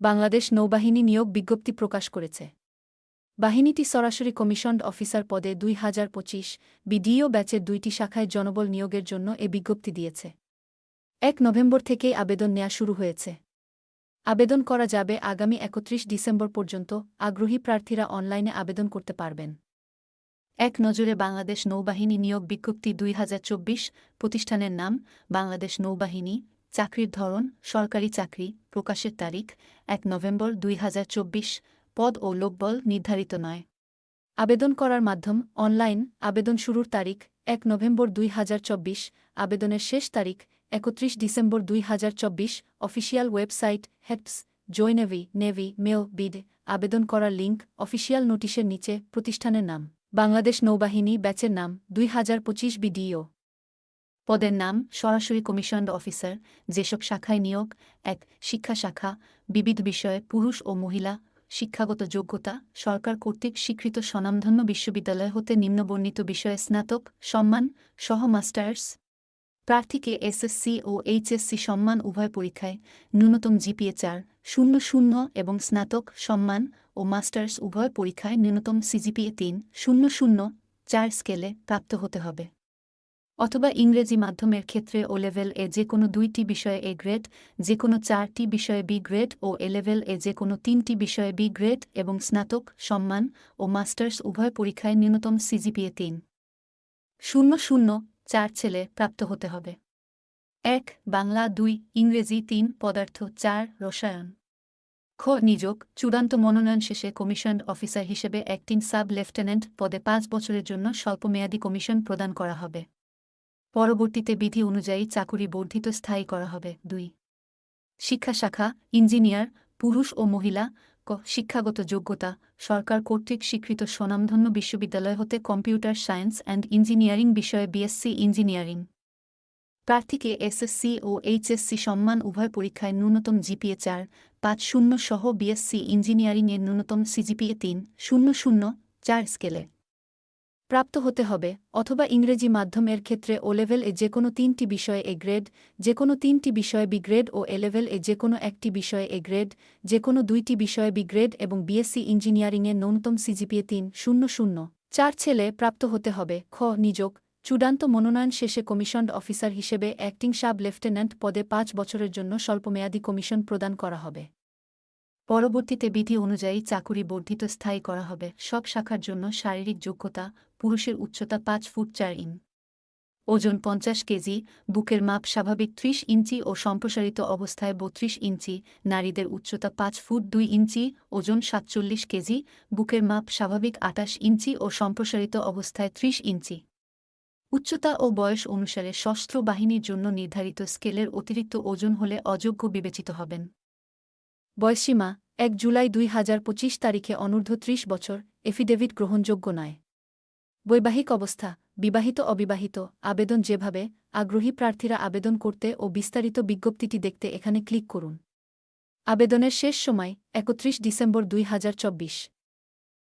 বাংলাদেশ নৌবাহিনী নিয়োগ বিজ্ঞপ্তি প্রকাশ করেছে। বাহিনীটি সরাসরি কমিশনড অফিসার পদে দুই হাজার পঁচিশ বিডিও ব্যাচের দুইটি শাখায় জনবল নিয়োগের জন্য এ বিজ্ঞপ্তি দিয়েছে। এক নভেম্বর থেকেই আবেদন নেওয়া শুরু হয়েছে। আবেদন করা যাবে আগামী একত্রিশ ডিসেম্বর পর্যন্ত, আগ্রহী প্রার্থীরা অনলাইনে আবেদন করতে পারবেন। এক নজরে বাংলাদেশ নৌবাহিনী নিয়োগ বিজ্ঞপ্তি দুই হাজার চব্বিশ প্রতিষ্ঠানের নাম, বাংলাদেশ নৌবাহিনী চাকরির ধরন, সরকারি চাকরি, প্রকাশের তারিখ, এক নভেম্বর দুই হাজার চব্বিশ, পদ ও লোকবল নির্ধারিত নয়। আবেদন করার মাধ্যম, অনলাইন, আবেদন শুরুর তারিখ, এক নভেম্বর দুই হাজার চব্বিশ, আবেদনের শেষ তারিখ, একত্রিশ ডিসেম্বর দুই হাজার চব্বিশ, official website হেপস join navy navy mil, BD, আবেদন করার লিঙ্ক অফিসিয়াল নোটিশের নিচে প্রতিষ্ঠানের নাম। বাংলাদেশ নৌবাহিনী ব্যাচের নাম, দুই হাজার পঁচিশ বিডিও। পদের নাম সরাসরি কমিশনড অফিসার, যেসব শাখায় নিয়োগ, এক শিক্ষা শাখা, বিবিধ বিষয়ে পুরুষ ও মহিলা, শিক্ষাগত যোগ্যতা, সরকার কর্তৃক স্বীকৃত স্বনামধন্য বিশ্ববিদ্যালয় হতে নিম্নবর্ণিত বিষয়ে স্নাতক, সম্মান, সহ মাস্টার্স। প্রার্থীকে এসএসসি ও এইচএসসি সম্মান উভয় পরীক্ষায় ন্যূনতম জিপিএ চার, শূন্য শূন্য এবং স্নাতক, সম্মান ও মাস্টার্স উভয় পরীক্ষায় ন্যূনতম সিজিপিএ তিন, শূন্য শূন্য, চার স্কেলে প্রাপ্ত হতে হবে। অথবা ইংরেজি মাধ্যমের ক্ষেত্রে ও লেভেল এ যে কোনো দুইটি বিষয়ে এ গ্রেড যে কোনো চারটি বিষয়ে বি গ্রেড ও এ লেভেল এ যে কোনো তিনটি বিষয়ে বি গ্রেড এবং স্নাতক, সম্মান ও মাস্টার্স উভয় পরীক্ষায় ন্যূনতম সিজিপিএ তিন। শূন্য শূন্য, চার ছেলে প্রাপ্ত হতে হবে। এক, বাংলা, দুই, ইংরেজি, তিন, পদার্থ, চার, রসায়ন। খ, নিযোগ, চূড়ান্ত মনোনয়ন শেষে কমিশন অফিসার হিসেবে অ্যাক্টিং সাব লেফটেন্যান্ট পদে পাঁচ বছরের জন্য স্বল্পমেয়াদী কমিশন প্রদান করা হবে। পরবর্তীতে বিধি অনুযায়ী চাকুরি বর্ধিত স্থায়ী করা হবে। দুই। শিক্ষা শাখা, ইঞ্জিনিয়ার, পুরুষ ও মহিলা, ক, শিক্ষাগত যোগ্যতা, সরকার কর্তৃক স্বীকৃত স্বনামধন্য বিশ্ববিদ্যালয় হতে কম্পিউটার সায়েন্স অ্যান্ড ইঞ্জিনিয়ারিং বিষয়ে বিএসসি ইঞ্জিনিয়ারিং। প্রার্থীকে এসএসসি ও এইচএসসি সম্মান উভয় পরীক্ষায় ন্যূনতম জিপিএ চার, পাঁচ শূন্য সহ বিএসসি ইঞ্জিনিয়ারিংয়ের ন্যূনতম সিজিপিএ তিন, শূন্য শূন্য, চার স্কেলে। প্রাপ্ত হতে হবে, অথবা ইংরেজি মাধ্যমের ক্ষেত্রে ও লেভেল এ যে কোনো তিনটি বিষয়ে এ গ্রেড যে কোনো তিনটি বিষয়ে বি গ্রেড ও এ লেভেল এ যে কোনো একটি বিষয়ে এ গ্রেড যে কোনো দুইটি বিষয়ে বি গ্রেড এবং বিএসসি ইঞ্জিনিয়ারিংয়ে ন্যূনতম সিজিপিএ তিন শূন্য শূন্য। চার ছেলে প্রাপ্ত হতে হবে, খ নিযোগ, চূড়ান্ত মনোনয়ন শেষে কমিশনড অফিসার হিসেবে অ্যাক্টিং সাব লেফটেন্যান্ট পদে পাঁচ বছরের জন্য স্বল্পমেয়াদী কমিশন প্রদান করা হবে। পরবর্তীতে বিধি অনুযায়ী চাকুরি বর্ধিত স্থায়ী করা হবে, সব শাখার জন্য শারীরিক যোগ্যতা পুরুষের উচ্চতা পাঁচ ফুট চার ইন ওজন পঞ্চাশ কেজি, বুকের মাপ স্বাভাবিক ত্রিশ ইঞ্চি ও সম্প্রসারিত অবস্থায় বত্রিশ ইঞ্চি। নারীদের উচ্চতা পাঁচ ফুট দুই ইঞ্চি, ওজন সাতচল্লিশ কেজি, বুকের মাপ স্বাভাবিক আটাশ ইঞ্চি ও সম্প্রসারিত অবস্থায় ত্রিশ ইঞ্চি। উচ্চতা ও বয়স অনুসারে সশস্ত্র বাহিনীর জন্য নির্ধারিত স্কেলের অতিরিক্ত ওজন হলে অযোগ্য বিবেচিত হবেন। বয়সীমা এক জুলাই দুই হাজার পঁচিশ তারিখে অনূর্ধ্ব ত্রিশ বছর, এফিডেভিট গ্রহণযোগ্য নয়। বৈবাহিক অবস্থা, বিবাহিত, অবিবাহিত, আবেদন যেভাবে, আগ্রহী প্রার্থীরা আবেদন করতে ও বিস্তারিত বিজ্ঞপ্তিটি দেখতে এখানে ক্লিক করুন। আবেদনের শেষ সময়, একত্রিশ ডিসেম্বর দুই হাজার চব্বিশ।